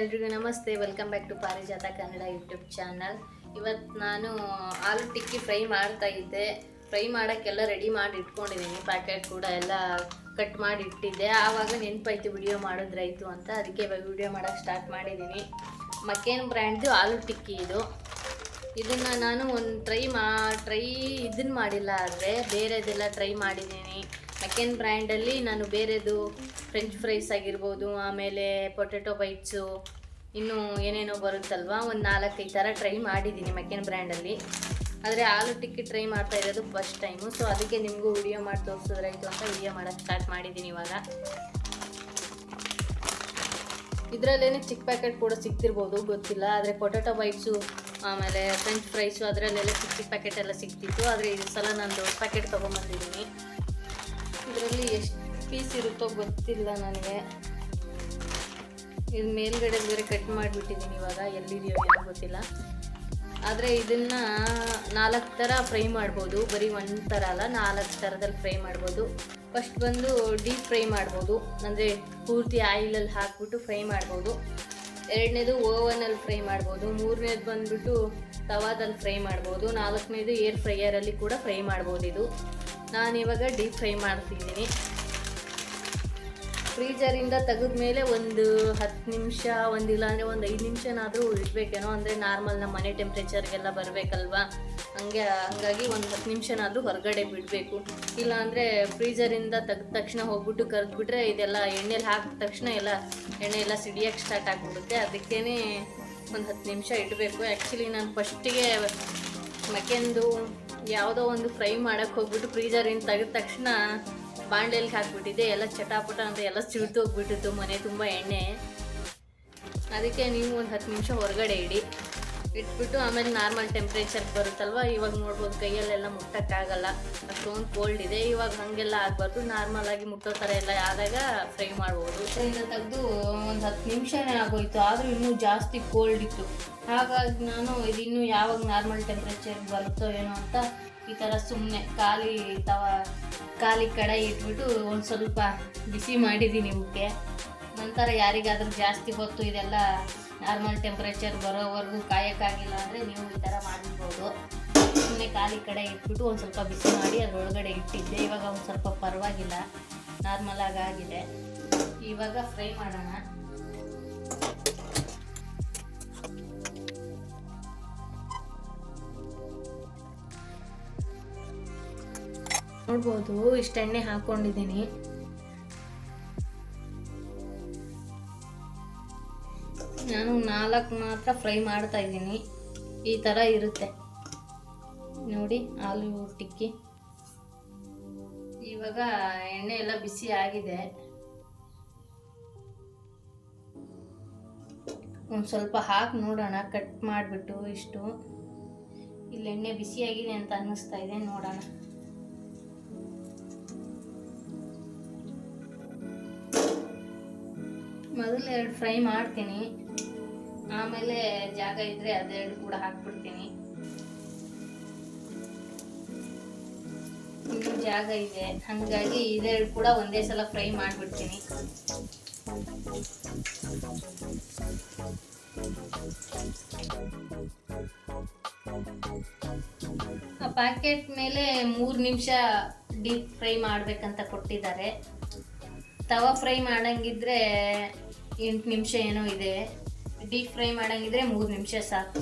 ಎಲ್ರಿಗೂ ನಮಸ್ತೆ. Welcome back to ಪಾರಿಜಾತ ಕನ್ನಡ ಯೂಟ್ಯೂಬ್ ಚಾನಲ್ ಇವತ್ತು ನಾನು ಆಲೂ ಟಿಕ್ಕಿ ಫ್ರೈ ಮಾಡ್ತಾ ಇದ್ದೆ. ಫ್ರೈ ಮಾಡೋಕ್ಕೆಲ್ಲ ರೆಡಿ ಮಾಡಿ ಇಟ್ಕೊಂಡಿದ್ದೀನಿ ಪ್ಯಾಕೆಟ್ ಕೂಡ ಎಲ್ಲ ಕಟ್ ಮಾಡಿ ಇಟ್ಟಿದ್ದೆ. ಆವಾಗ ನೆನಪಾಯ್ತು ವಿಡಿಯೋ ಮಾಡಿದ್ರಾಯ್ತು ಅಂತ. ಅದಕ್ಕೆ ಇವಾಗ ವಿಡಿಯೋ ಮಾಡೋಕ್ಕೆ ಸ್ಟಾರ್ಟ್ ಮಾಡಿದ್ದೀನಿ ಮಕ್ಕೇನ್ ಬ್ರ್ಯಾಂಡ್ದು ಆಲೂ ಟಿಕ್ಕಿ ಇದು. ಇದನ್ನು ನಾನು ಒಂದು ಟ್ರೈ ಮಾ ಟ್ರೈ ಇದನ್ನು ಮಾಡಿಲ್ಲ ಆದರೆ ಬೇರೆದೆಲ್ಲ ಟ್ರೈ ಮಾಡಿದ್ದೀನಿ ಮಕೆನ್ ಬ್ರ್ಯಾಂಡಲ್ಲಿ ನಾನು ಬೇರೆದು ಫ್ರೆಂಚ್ ಫ್ರೈಸ್ ಆಗಿರ್ಬೋದು, ಆಮೇಲೆ ಪೊಟೆಟೊ ಬೈಟ್ಸು ಇನ್ನೂ ಏನೇನೋ ಬರುತ್ತಲ್ವಾ? ಒಂದು ನಾಲ್ಕೈದು ಥರ ಟ್ರೈ ಮಾಡಿದ್ದೀನಿ ಮಕೆನ್ ಬ್ರ್ಯಾಂಡಲ್ಲಿ ಆದರೆ ಆಲೂ ಟಿಕ್ಕಿ ಟ್ರೈ ಮಾಡ್ತಾ ಇರೋದು ಫಸ್ಟ್ ಟೈಮು ಸೊ ಅದಕ್ಕೆ ನಿಮಗೂ ವಿಡಿಯೋ ಮಾಡಿ ತೋರಿಸಿದ್ರಾಯ್ತು ಅಂತ ವಿಡಿಯೋ ಮಾಡೋಕ್ಕೆ ಸ್ಟಾರ್ಟ್ ಮಾಡಿದ್ದೀನಿ ಇವಾಗ. ಇದರಲ್ಲೇನೆ ಚಿಕ್ಕ ಪ್ಯಾಕೆಟ್ ಕೂಡ ಸಿಗ್ತಿರ್ಬೋದು, ಗೊತ್ತಿಲ್ಲ. ಆದರೆ ಪೊಟೆಟೊ ಬೈಟ್ಸು ಆಮೇಲೆ ಫ್ರೆಂಚ್ ಫ್ರೈಸು ಅದರಲ್ಲೆಲ್ಲ ಚಿಕ್ಕ ಚಿಕ್ಕ ಪ್ಯಾಕೆಟ್ ಎಲ್ಲ ಸಿಗ್ತಿತ್ತು. ಆದರೆ ಈ ಸಲ ನಾನು ದೊಡ್ಡ ಪ್ಯಾಕೆಟ್ ತೊಗೊಂಬಂದಿದ್ದೀನಿ. ಇದರಲ್ಲಿ ಎಷ್ಟು ಪೀಸ್ ಇರುತ್ತೋ ಗೊತ್ತಿಲ್ಲ ನನಗೆ. ಇದು ಮೇಲ್ಗಡೆ ಬೇರೆ ಕಟ್ ಮಾಡಿಬಿಟ್ಟಿದ್ದೀನಿ ಇವಾಗ, ಎಲ್ಲಿದೆಯೋ ಏನೋ ಗೊತ್ತಿಲ್ಲ. ಆದರೆ ಇದನ್ನು ನಾಲ್ಕು ಥರ ಫ್ರೈ ಮಾಡ್ಬೋದು. ಬರೀ ಒಂದು ಥರ ಅಲ್ಲ, ನಾಲ್ಕು ಥರದಲ್ಲಿ ಫ್ರೈ ಮಾಡ್ಬೋದು. ಫಸ್ಟ್ ಬಂದು ಡೀಪ್ ಫ್ರೈ ಮಾಡ್ಬೋದು. ಅಂದರೆ ಪೂರ್ತಿ ಆಯಿಲಲ್ಲಿ ಹಾಕ್ಬಿಟ್ಟು ಫ್ರೈ ಮಾಡ್ಬೋದು. ಎರಡನೇದು ಓವನಲ್ಲಿ ಫ್ರೈ ಮಾಡ್ಬೋದು. ಮೂರನೇದು ಬಂದುಬಿಟ್ಟು ತವಾದಲ್ಲಿ ಫ್ರೈ ಮಾಡ್ಬೋದು. ನಾಲ್ಕನೇದು ಏರ್ ಫ್ರೈಯರಲ್ಲಿ ಕೂಡ ಫ್ರೈ ಮಾಡ್ಬೋದು ಇದು. ನಾನಿವಾಗ ಡೀಪ್ ಫ್ರೈ ಮಾಡ್ತಿದ್ದೀನಿ. ಫ್ರೀಜರಿಂದ ತೆಗೆದ್ಮೇಲೆ ಒಂದು ಹತ್ತು ನಿಮಿಷ ಒಂದಿಲ್ಲ ಅಂದರೆ ಒಂದು ಐದು ನಿಮಿಷನಾದರೂ ಇಡಬೇಕೇನೋ, ಅಂದರೆ ನಾರ್ಮಲ್ ನಮ್ಮ ಮನೆ ಟೆಂಪ್ರೇಚರ್ಗೆಲ್ಲ ಬರಬೇಕಲ್ವಾ? ಹಂಗೆ, ಹಂಗಾಗಿ ಒಂದು ಹತ್ತು ನಿಮಿಷನಾದರೂ ಹೊರಗಡೆ ಬಿಡಬೇಕು. ಇಲ್ಲಾಂದರೆ ಫ್ರೀಜರಿಂದ ತೆಗೆದ ತಕ್ಷಣ ಹೋಗ್ಬಿಟ್ಟು ಕರೆದ್ಬಿಟ್ರೆ ಇದೆಲ್ಲ ಎಣ್ಣೆಲಿ ಹಾಕಿದ ತಕ್ಷಣ ಎಲ್ಲ ಎಣ್ಣೆ ಎಲ್ಲ ಸಿಡಿಯೋಕ್ಕೆ ಸ್ಟಾರ್ಟ್ ಆಗ್ಬಿಡುತ್ತೆ. ಅದಕ್ಕೇ ಒಂದು ಹತ್ತು ನಿಮಿಷ ಇಡಬೇಕು. ಆ್ಯಕ್ಚುಲಿ ನಾನು ಫಸ್ಟಿಗೆ ಮಕೆಂದು ಯಾವುದೋ ಒಂದು ಫ್ರೈ ಮಾಡೋಕ್ಕೆ ಹೋಗ್ಬಿಟ್ಟು ಫ್ರೀಜರಿಂದ ತೆಗೆದ ತಕ್ಷಣ ಬಾಂಡ್ಲೆಲ್ಗೆ ಹಾಕ್ಬಿಟ್ಟಿದ್ದೆ, ಎಲ್ಲ ಚಟಾಪಟ ಅಂತ ಎಲ್ಲ ಹೋಗ್ಬಿಟ್ಟಿತ್ತು, ಮನೆ ತುಂಬ ಎಣ್ಣೆ. ಅದಕ್ಕೆ ನೀವು ಒಂದು ಹತ್ತು ನಿಮಿಷ ಹೊರಗಡೆ ಇಡಿ. ಇಟ್ಬಿಟ್ಟು ಆಮೇಲೆ ನಾರ್ಮಲ್ ಟೆಂಪ್ರೇಚರ್ ಬರುತ್ತಲ್ವ? ಇವಾಗ ನೋಡ್ಬೋದು ಕೈಯಲ್ಲೆಲ್ಲ ಮುಟ್ಟೋಕ್ಕಾಗಲ್ಲ. ಅಷ್ಟೊಂದು ಕೋಲ್ಡ್ ಇದೆ. ಇವಾಗ ಹಾಗೆಲ್ಲ ಆಗಬಾರ್ದು. ನಾರ್ಮಲ್ ಆಗಿ ಮುಟ್ಟೋ ಥರ ಎಲ್ಲ ಆದಾಗ ಫ್ರೈ ಮಾಡ್ಬೋದು. ಫ್ರೈನ ತೆಗೆದು ಒಂದು ಹತ್ತು ನಿಮಿಷನೇ ಆಗೋಯ್ತು. ಆದರೂ ಇನ್ನೂ ಜಾಸ್ತಿ ಕೋಲ್ಡ್ ಇತ್ತು. ಹಾಗಾಗಿ ನಾನು ಇದಿನ್ನೂ ಯಾವಾಗ ನಾರ್ಮಲ್ ಟೆಂಪ್ರೇಚರ್ ಬರುತ್ತೋ ಏನೋ ಅಂತ ಈ ಥರ ಸುಮ್ಮನೆ ಖಾಲಿ ತವ ಖಾಲಿ ಕಡಾಯಿ ಇಟ್ಬಿಟ್ಟು ಒಂದು ಸ್ವಲ್ಪ ಬಿಸಿ ಮಾಡಿದ್ದೀನಿ ಮುಖ್ಯ ನಂತರ ಯಾರಿಗಾದ್ರೂ ಜಾಸ್ತಿ ಹೊತ್ತು ಇದೆಲ್ಲ ನಾರ್ಮಲ್ ಟೆಂಪ್ರೇಚರ್ ಬರೋವರೆಗೂ ಕಾಯೋಕ್ಕಾಗಿಲ್ಲ ಅಂದರೆ ನೀವು ಈ ಥರ ಮಾಡಿರ್ಬೋದು ಸುಮ್ಮನೆ ಖಾಲಿ ಕಡೆ ಇಟ್ಬಿಟ್ಟು ಒಂದು ಸ್ವಲ್ಪ ಬಿಸಿ ಮಾಡಿ ಅದರೊಳಗಡೆ ಇಟ್ಟಿದ್ದೆ. ಇವಾಗ ಒಂದು ಸ್ವಲ್ಪ ಪರವಾಗಿಲ್ಲ. ನಾರ್ಮಲ್ ಆಗಿ ಆಗಿದೆ. ಇವಾಗ ಫ್ರೈ ಮಾಡೋಣ. ನೋಡ್ಬೋದು, ಇಷ್ಟು ಎಣ್ಣೆ ಹಾಕೊಂಡಿದ್ದೀನಿ. ನಾನು ನಾಲ್ಕು ಮಾತ್ರ ಫ್ರೈ ಮಾಡ್ತಾ ಇದ್ದೀನಿ. ಈ ಥರ ಇರುತ್ತೆ. ನೋಡಿ, ಆಲೂ ಟಿಕ್ಕಿ. ಇವಾಗ ಎಣ್ಣೆ ಎಲ್ಲ ಬಿಸಿ ಆಗಿದೆ. ಒಂದು ಸ್ವಲ್ಪ ಹಾಕಿ ನೋಡೋಣ, ಕಟ್ ಮಾಡಿಬಿಟ್ಟು ಇಷ್ಟು. ಇಲ್ಲಿ ಎಣ್ಣೆ ಬಿಸಿಯಾಗಿದೆ ಅಂತ ಅನ್ನಿಸ್ತಾ ಇದೆ, ನೋಡೋಣ. ಮೊದಲು ಎರಡು ಫ್ರೈ ಮಾಡ್ತೀನಿ. ಆಮೇಲೆ ಜಾಗ ಇದ್ರೆ ಅದೆರಡು ಕೂಡ ಹಾಕ್ಬಿಡ್ತೀನಿ. ಇನ್ನೂ ಜಾಗ ಇದೆ. ಹಾಗಾಗಿ ಇದೆರಡು ಕೂಡ ಒಂದೇ ಸಲ ಫ್ರೈ ಮಾಡಿಬಿಡ್ತೀನಿ. ಆ ಪ್ಯಾಕೆಟ್ ಮೇಲೆ ಮೂರು ನಿಮಿಷ ಡೀಪ್ ಫ್ರೈ ಮಾಡಬೇಕಂತ ಕೊಟ್ಟಿದ್ದಾರೆ. ತವಾ ಫ್ರೈ ಮಾಡಂಗಿದ್ರೆ ಎಂಟು ನಿಮಿಷ ಏನೋ ಇದೆ. ಡೀಪ್ ಫ್ರೈ ಮಾಡಂಗಿದ್ರೆ ಮೂರು ನಿಮಿಷ ಸಾಕು.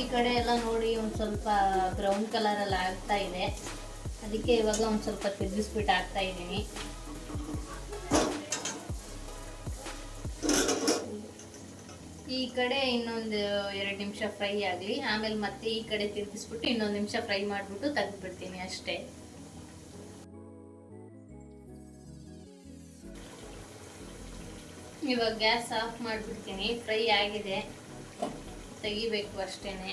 ಈ ಕಡೆ ಎಲ್ಲ ನೋಡಿ ಒಂದು ಸ್ವಲ್ಪ ಬ್ರೌನ್ ಕಲರಲ್ಲಿ ಆಗ್ತಾ ಇದೆ. ಅದಕ್ಕೆ ಇವಾಗ ಒಂದು ಸ್ವಲ್ಪ ತಿರುಗಿಸ್ಬಿಟ್ಟು ಹಾಕ್ತಾ ಇದ್ದೀನಿ. ಈ ಕಡೆ ಇನ್ನೊಂದು ಎರಡು ನಿಮಿಷ ಫ್ರೈ ಆಗಲಿ. ಆಮೇಲೆ ಮತ್ತೆ ಈ ಕಡೆ ತಿರುಗಿಸ್ಬಿಟ್ಟು ಇನ್ನೊಂದು ನಿಮಿಷ ಫ್ರೈ ಮಾಡಿಬಿಟ್ಟು ತೆಗೆದ್ಬಿಡ್ತೀನಿ ಅಷ್ಟೇ. ಇವಾಗ ಗ್ಯಾಸ್ ಆಫ್ ಮಾಡಿಬಿಡ್ತೀನಿ. ಫ್ರೈ ಆಗಿದೆ. ತೆಗಿಬೇಕು ಅಷ್ಟೇನೆ.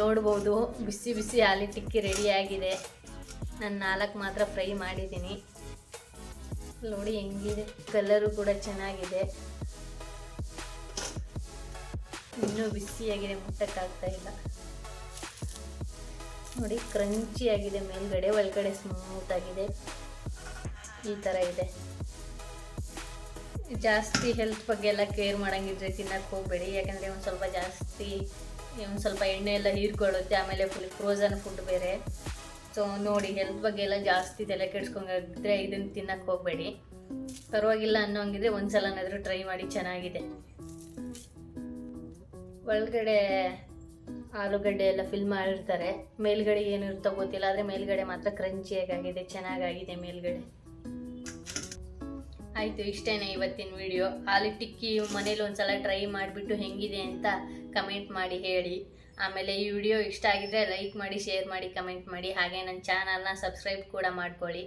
ನೋಡ್ಬೋದು, ಬಿಸಿ ಬಿಸಿ ಆಲಿ ಟಿಕ್ಕಿ ರೆಡಿಯಾಗಿದೆ ನಾನು ನಾಲ್ಕು ಮಾತ್ರ ಫ್ರೈ ಮಾಡಿದ್ದೀನಿ. ನೋಡಿ ಹೆಂಗಿದೆ ಕಲರು ಕೂಡ ಚೆನ್ನಾಗಿದೆ. ಇನ್ನೂ ಬಿಸಿಯಾಗಿದೆ ಮುಟ್ಟಕ್ಕಾಗ್ತಾ ಇಲ್ಲ. ನೋಡಿ ಕ್ರಂಚಿ ಆಗಿದೆ, ಮೇಲ್ಗಡೆ, ಒಳಗಡೆ ಸ್ಮೂತ್ ಆಗಿದೆ. ಈ ಥರ ಇದೆ. ಜಾಸ್ತಿ ಹೆಲ್ತ್ ಬಗ್ಗೆ ಎಲ್ಲ ಕೇರ್ ಮಾಡೋಂಗಿದ್ರೆ ತಿನ್ನಕ್ಕೆ ಹೋಗಬೇಡಿ, ಯಾಕಂದರೆ ಒಂದು ಸ್ವಲ್ಪ ಜಾಸ್ತಿ ಒಂದು ಸ್ವಲ್ಪ ಎಣ್ಣೆ ಎಲ್ಲ ಹೀರ್ಕೊಳ್ಳುತ್ತೆ, ಆಮೇಲೆ ಫುಲ್ ಫ್ರೋಸನ್ ಫುಡ್ ಬೇರೆ. ಸೊ ನೋಡಿ ಹೆಲ್ತ್ ಬಗ್ಗೆ ಎಲ್ಲ ಜಾಸ್ತಿ ತಲೆ ಕೆಡ್ಸ್ಕೊಂಗಿದ್ರೆ ಇದನ್ನು ತಿನ್ನಕ್ಕೆ ಹೋಗಬೇಡಿ. ಪರವಾಗಿಲ್ಲ ಅನ್ನೋ ಹಂಗಿದ್ರೆ ಒಂದು ಸಲನಾದರೂ ಟ್ರೈ ಮಾಡಿ ಚೆನ್ನಾಗಿದೆ. ಒಳಗಡೆ ಆಲೂಗಡ್ಡೆ ಎಲ್ಲ ಫಿಲ್ ಮಾಡಿರ್ತಾರೆ. ಮೇಲ್ಗಡೆ ಏನಿರುತ್ತೋ ಗೊತ್ತಿಲ್ಲ, ಆದರೆ ಮೇಲ್ಗಡೆ ಮಾತ್ರ ಕ್ರಂಚಿಯಾಗಿ ಆಗಿದೆ, ಚೆನ್ನಾಗಾಗಿದೆ ಮೇಲ್ಗಡೆ. ಆಯಿತು, ಇಷ್ಟೇನೆ ಇವತ್ತಿನ ವಿಡಿಯೋ ಹಾಲು ಟಿಕ್ಕಿ ಮನೇಲಿ ಒಂದ್ಸಲ ಟ್ರೈ ಮಾಡಿಬಿಟ್ಟು ಹೆಂಗಿದೆ ಅಂತ ಕಮೆಂಟ್ ಮಾಡಿ ಹೇಳಿ. ಆಮೇಲೆ ಈ ವಿಡಿಯೋ ಇಷ್ಟ ಆಗಿದ್ರೆ ಲೈಕ್ ಮಾಡಿ ಶೇರ್ ಮಾಡಿ ಕಮೆಂಟ್ ಮಾಡಿ. ಹಾಗೆ ನನ್ನ ಚಾನಲ್ನ ಸಬ್ಸ್ಕ್ರೈಬ್ ಕೂಡ ಮಾಡ್ಕೊಳ್ಳಿ.